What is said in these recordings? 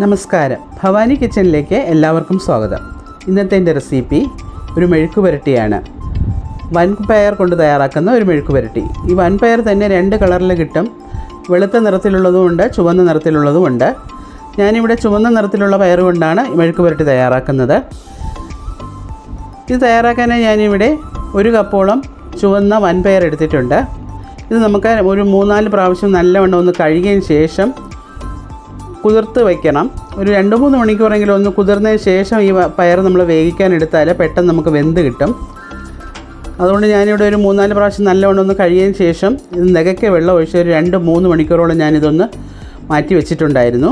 നമസ്കാരം. ഭവാനി കിച്ചണിലേക്ക് എല്ലാവർക്കും സ്വാഗതം. ഇന്നത്തെ എന്റെ റെസിപ്പി ഒരു മെഴുക്ക് പുരട്ടിയാണ്. വൻപയർ കൊണ്ട് തയ്യാറാക്കുന്ന ഒരു മെഴുക്ക് പുരട്ടി. ഈ വൻപയർ തന്നെ രണ്ട് കളറിൽ കിട്ടും. വെളുത്ത നിറത്തിലുള്ളതുമുണ്ട് ചുവന്ന നിറത്തിലുള്ളതുമുണ്ട് ഞാനിവിടെ ചുവന്ന നിറത്തിലുള്ള പയർ കൊണ്ടാണ് മെഴുക്ക് പുരട്ടി തയ്യാറാക്കുന്നത്. ഇത് തയ്യാറാക്കാനായി ഞാനിവിടെ ഒരു കപ്പോളം ചുവന്ന വൻപയർ എടുത്തിട്ടുണ്ട്. ഇത് നമുക്ക് ഒരു മൂന്നാൽ പ്രാവശ്യം നല്ലവണ്ണം ഒന്ന് കഴുകിയതിന് ശേഷം കുതിർത്ത് വയ്ക്കണം ഒരു രണ്ട് മൂന്ന് മണിക്കൂറെങ്കിലും ഒന്ന് കുതിർന്നതിന് ശേഷം ഈ പയർ നമ്മൾ വേവിക്കാൻ എടുത്താൽ പെട്ടെന്ന് നമുക്ക് വെന്ത് കിട്ടും. അതുകൊണ്ട് ഞാനിവിടെ ഒരു മൂന്നാൽ പ്രാവശ്യം നല്ലവണ്ണം ഒന്ന് കഴിയതിന് ശേഷം ഇത് നികയ്ക്ക് വെള്ളം ഒഴിച്ച് ഒരു രണ്ട് മൂന്ന് മണിക്കൂറോളം ഞാനിതൊന്ന് മാറ്റി വെച്ചിട്ടുണ്ടായിരുന്നു.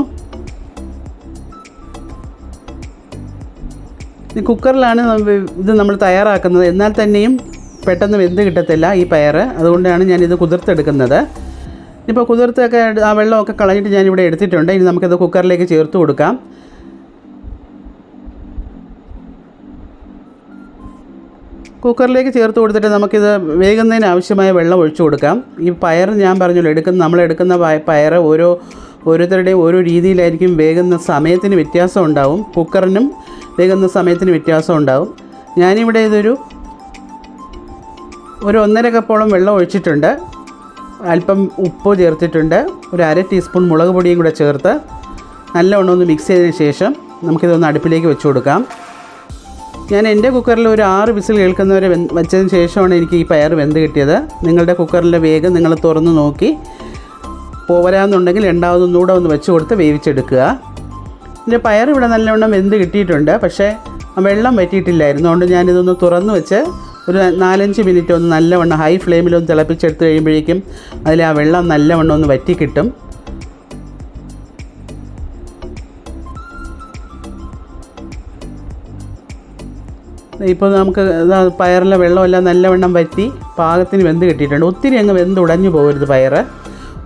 കുക്കറിലാണ് ഇത് നമ്മൾ തയ്യാറാക്കുന്നത്. എന്നാൽ തന്നെയും പെട്ടെന്ന് വെന്ത് കിട്ടത്തില്ല ഈ പയർ. അതുകൊണ്ടാണ് ഞാനിത് കുതിർത്തെടുക്കുന്നത്. ഇപ്പോൾ കുതിർത്തൊക്കെ ആ വെള്ളമൊക്കെ കളഞ്ഞിട്ട് ഞാനിവിടെ എടുത്തിട്ടുണ്ട്. ഇനി നമുക്കിത് കുക്കറിലേക്ക് ചേർത്ത് കൊടുക്കാം. കുക്കറിലേക്ക് ചേർത്ത് കൊടുത്തിട്ട് നമുക്കിത് വേകുന്നതിന് ആവശ്യമായ വെള്ളം ഒഴിച്ചു കൊടുക്കാം. ഈ പയർ ഞാൻ പറഞ്ഞല്ലോ എടുക്കുന്ന നമ്മൾ എടുക്കുന്ന പയ- പയർ ഓരോ ഓരോരുത്തരുടെയും ഓരോ രീതിയിലായിരിക്കും വേകുന്ന സമയത്തിന് വ്യത്യാസം ഉണ്ടാവും. കുക്കറിനും വേകുന്ന സമയത്തിന് വ്യത്യാസം ഉണ്ടാവും. ഞാനിവിടെ ഇതൊരു ഒരു ഒന്നര കപ്പോളം വെള്ളം ഒഴിച്ചിട്ടുണ്ട്. അല്പം ഉപ്പ് ചേർത്തിട്ടുണ്ട്. ഒരു അര ടീസ്പൂൺ മുളക് പൊടിയും കൂടെ ചേർത്ത് നല്ലവണ്ണം ഒന്ന് മിക്സ് ചെയ്തതിന് ശേഷം നമുക്കിതൊന്ന് അടുപ്പിലേക്ക് വെച്ച് കൊടുക്കാം. ഞാൻ എന്റെ കുക്കറിൽ ഒരു ആറ് വിസിൽ കേൾക്കുന്നവരെ വെച്ചതിന് ശേഷമാണ് എനിക്ക് ഈ പയർ വെന്ത് കിട്ടിയത്. നിങ്ങളുടെ കുക്കറിന്റെ വേഗം നിങ്ങൾ തുറന്ന് നോക്കി. പോരാന്നുണ്ടെങ്കിൽ രണ്ടാമതൊന്നുകൂടെ ഒന്ന് വെച്ച് കൊടുത്ത് വേവിച്ചെടുക്കുക. എന്റെ പയർ ഇവിടെ നല്ലവണ്ണം വെന്ത് കിട്ടിയിട്ടുണ്ട്. പക്ഷേ വെള്ളം വറ്റിയിട്ടില്ലായിരുന്നു. അതുകൊണ്ട് ഞാനിതൊന്ന് തുറന്ന് വെച്ച് ഒരു നാലഞ്ച് മിനിറ്റ് ഒന്ന് നല്ലവണ്ണം ഹൈ ഫ്ലെയിമിലൊന്ന് തിളപ്പിച്ചെടുത്ത് കഴിയുമ്പോഴേക്കും അതിൽ ആ വെള്ളം നല്ലവണ്ണം ഒന്ന് വറ്റി കിട്ടും. ഇപ്പോൾ നമുക്ക് ഇതാ പയറിലെ വെള്ളമെല്ലാം നല്ലവണ്ണം വറ്റി പാകത്തിന് വെന്ത് കിട്ടിയിട്ടുണ്ട്. ഒത്തിരി അങ്ങ് വെന്ത് ഉടഞ്ഞു പോകരുത് പയറ്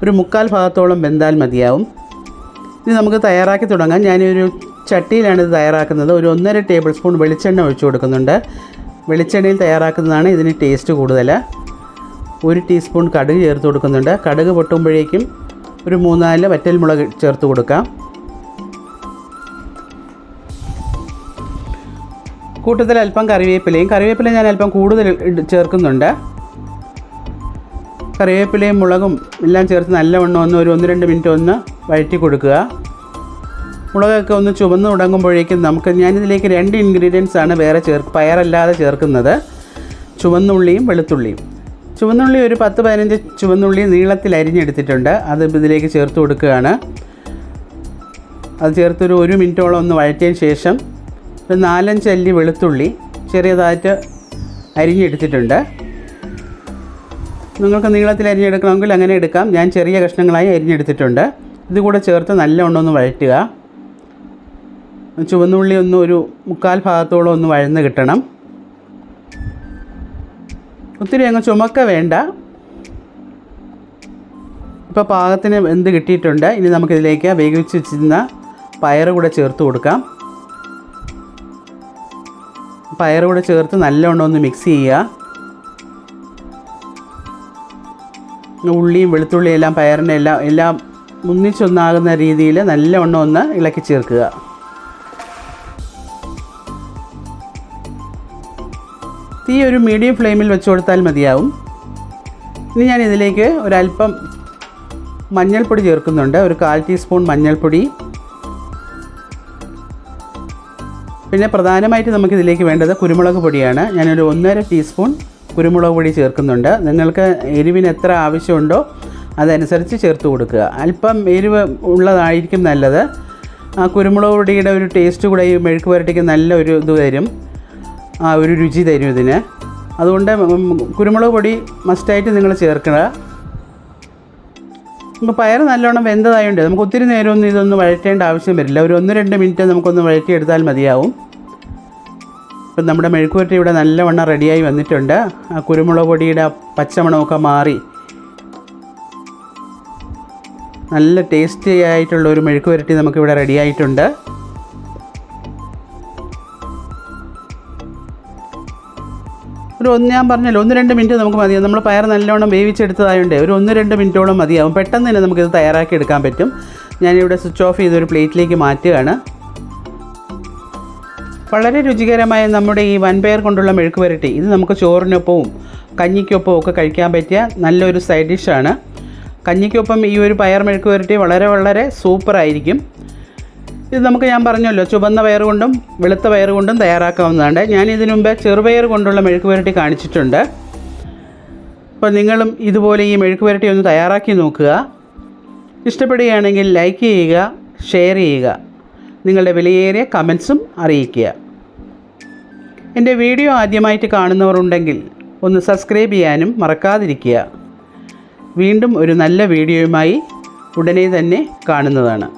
ഒരു മുക്കാൽ ഭാഗത്തോളം വെന്താൽ മതിയാവും. ഇനി നമുക്ക് തയ്യാറാക്കി തുടങ്ങാം. ഞാനൊരു ചട്ടിയിലാണ് ഇത് തയ്യാറാക്കുന്നത്. ഒരു ഒന്നര ടേബിൾ സ്പൂൺ വെളിച്ചെണ്ണ ഒഴിച്ചു കൊടുക്കുന്നുണ്ട്. വെളിച്ചെണ്ണയിൽ തയ്യാറാക്കുന്നതാണ് ഇതിന് ടേസ്റ്റ് കൂടുതൽ. ഒരു ടീസ്പൂൺ കടുക് ചേർത്ത് കൊടുക്കുന്നുണ്ട്. കടുക് പൊട്ടുമ്പോഴേക്കും ഒരു മൂന്നാൽ വറ്റൽമുളക് ചേർത്ത് കൊടുക്കാം. കൂട്ടത്തിൽ അല്പം കറിവേപ്പിലയും കറിവേപ്പില ഞാൻ അല്പം കൂടുതൽ ചേർക്കുന്നുണ്ട്. കറിവേപ്പിലയും മുളകും എല്ലാം ചേർത്ത് നല്ലവണ്ണം ഒന്ന് ഒരു ഒന്ന് രണ്ട് മിനിറ്റ് ഒന്ന് വഴറ്റി കൊടുക്കുക. മുളകൊക്കെ ഒന്ന് ചുവന്ന് തുടങ്ങുമ്പോഴേക്കും നമുക്ക് ഞാനിതിലേക്ക് രണ്ട് ഇൻഗ്രീഡിയൻസ് ആണ് വേറെ ചേർ പയറല്ലാതെ ചേർക്കുന്നത്. ചുവന്നുള്ളിയും വെളുത്തുള്ളിയും. ചുവന്നുള്ളി ഒരു പത്ത് പതിനഞ്ച് ചുവന്നുള്ളി നീളത്തിൽ അരിഞ്ഞെടുത്തിട്ടുണ്ട്. അത് ഇതിലേക്ക് ചേർത്ത് കൊടുക്കുകയാണ്. അത് ചേർത്തൊരു ഒരു മിനിറ്റോളം ഒന്ന് വഴറ്റിയതിന് ശേഷം ഒരു നാലഞ്ച് അല്ലി വെളുത്തുള്ളി ചെറിയതായിട്ട് അരിഞ്ഞെടുത്തിട്ടുണ്ട്. നിങ്ങൾക്ക് നീളത്തിൽ അരിഞ്ഞെടുക്കണമെങ്കിൽ അങ്ങനെ എടുക്കാം. ഞാൻ ചെറിയ കഷ്ണങ്ങളായി അരിഞ്ഞെടുത്തിട്ടുണ്ട്. ഇതുകൂടെ ചേർത്ത് നല്ലവണ്ണം ഒന്ന് വഴറ്റുക. ചുവന്നുള്ളി ഒന്ന് ഒരു മുക്കാൽ ഭാഗത്തോളം ഒന്ന് വഴന്ന് കിട്ടണം. ഒത്തിരി അങ്ങ് ചുമക്ക വേണ്ട. ഇപ്പോൾ പാകത്തിന് വെന്ത് കിട്ടിയിട്ടുണ്ട്. ഇനി നമുക്കിതിലേക്ക് വേവിച്ച് വെച്ചിരുന്ന പയർ കൂടെ ചേർത്ത് കൊടുക്കാം. പയർ കൂടെ ചേർത്ത് നല്ലവണ്ണം ഒന്ന് മിക്സ് ചെയ്യുക. ഉള്ളിയും വെളുത്തുള്ളിയും എല്ലാം പയറിന്റെ എല്ലാം എല്ലാം ഒന്നിച്ചൊന്നാകുന്ന രീതിയിൽ നല്ലവണ്ണം ഒന്ന് ഇളക്കി ചേർക്കുക. തീ ഒരു മീഡിയം ഫ്ലെയിമിൽ വെച്ച് കൊടുത്താൽ മതിയാവും. ഇനി ഞാൻ ഇതിലേക്ക് ഒരല്പം മഞ്ഞൾപ്പൊടി ചേർക്കുന്നുണ്ട്. ഒരു കാൽ ടീസ്പൂൺ മഞ്ഞൾപ്പൊടി. പിന്നെ പ്രധാനമായിട്ട് നമുക്കിതിലേക്ക് വേണ്ടത് കുരുമുളക് പൊടിയാണ്. ഞാനൊരു ഒന്നര ടീസ്പൂൺ കുരുമുളക് പൊടി ചേർക്കുന്നുണ്ട്. നിങ്ങൾക്ക് എരിവിന് എത്ര ആവശ്യമുണ്ടോ അതനുസരിച്ച് ചേർത്ത് കൊടുക്കുക. അല്പം എരിവ് ഉള്ളതായിരിക്കും നല്ലത്. ആ കുരുമുളക് പൊടിയുടെ ഒരു ടേസ്റ്റ് കൂടെ ഈ മെഴുക്ക് പുരട്ടിക്ക് നല്ല ഒരു ഇത് തരും ആ ഒരു രുചി തരും ഇതിന്. അതുകൊണ്ട് കുരുമുളക് പൊടി മസ്റ്റായിട്ട് നിങ്ങൾ ചേർക്കുക നമുക്ക് പയർ നല്ലോണം വെന്തതായതുകൊണ്ട് നമുക്ക് ഒത്തിരി നേരമൊന്നും ഇതൊന്നും വഴറ്റേണ്ട ആവശ്യം വരില്ല. ഒരു ഒന്ന് രണ്ട് മിനിറ്റ് നമുക്കൊന്ന് വഴറ്റിയെടുത്താൽ മതിയാവും. ഇപ്പം നമ്മുടെ മെഴുക്കുവരട്ടി ഇവിടെ നല്ലവണ്ണം റെഡിയായി വന്നിട്ടുണ്ട്. ആ കുരുമുളക് പൊടിയുടെ പച്ചമണമൊക്കെ മാറി. നല്ല ടേസ്റ്റി ആയിട്ടുള്ള ഒരു മെഴുക്കുവരട്ടി നമുക്കിവിടെ റെഡി ഒരു ഒന്ന് ഞാൻ പറഞ്ഞല്ലോ ഒന്ന് രണ്ട് മിനിറ്റ് നമുക്ക് മതിയാവും നമ്മൾ പയർ നല്ലോണം വേവിച്ചെടുത്തതായതുകൊണ്ട് ഒരു ഒന്ന് രണ്ട് മിനിറ്റോളം മതിയാവും. പെട്ടെന്ന് തന്നെ നമുക്കിത് തയ്യാറാക്കി എടുക്കാൻ പറ്റും. ഞാനിവിടെ സ്വിച്ച് ഓഫ് ചെയ്തൊരു പ്ലേറ്റിലേക്ക് മാറ്റുകയാണ്. വളരെ രുചികരമായ നമ്മുടെ ഈ വൻപയർ കൊണ്ടുള്ള മെഴുക്ക് പുരട്ടി. ഇത് നമുക്ക് ചോറിനൊപ്പവും കഞ്ഞിക്കൊപ്പവും ഒക്കെ കഴിക്കാൻ പറ്റിയ നല്ലൊരു സൈഡ് ഡിഷാണ് കഞ്ഞിക്കൊപ്പം ഈ ഒരു പയർ മെഴുക്ക് പുരട്ടി വളരെ വളരെ സൂപ്പറായിരിക്കും ഇത് നമുക്ക് ഞാൻ പറഞ്ഞല്ലോ ചുവന്ന പയർ കൊണ്ടും വെളുത്ത പയർ കൊണ്ടും തയ്യാറാക്കാവുന്നതാണ്. ഞാൻ ഇതിനു മുമ്പ് ചെറുപയർ കൊണ്ടുള്ള മെഴുക്ക് പുരട്ടി കാണിച്ചിട്ടുണ്ട്. അപ്പോൾ നിങ്ങളും ഇതുപോലെ ഈ മെഴുക്ക് പുരട്ടി ഒന്ന് തയ്യാറാക്കി നോക്കുക. ഇഷ്ടപ്പെടുകയാണെങ്കിൽ ലൈക്ക് ചെയ്യുക ഷെയർ ചെയ്യുക. നിങ്ങളുടെ വിലയേറിയ കമൻസും അറിയിക്കുക. എന്റെ വീഡിയോ ആദ്യമായിട്ട് കാണുന്നവർ ഉണ്ടെങ്കിൽ ഒന്ന് സബ്സ്ക്രൈബ് ചെയ്യാനും മറക്കാതിരിക്കുക. വീണ്ടും ഒരു നല്ല വീഡിയോയുമായി ഉടനെ തന്നെ കാണുന്നതാണ്.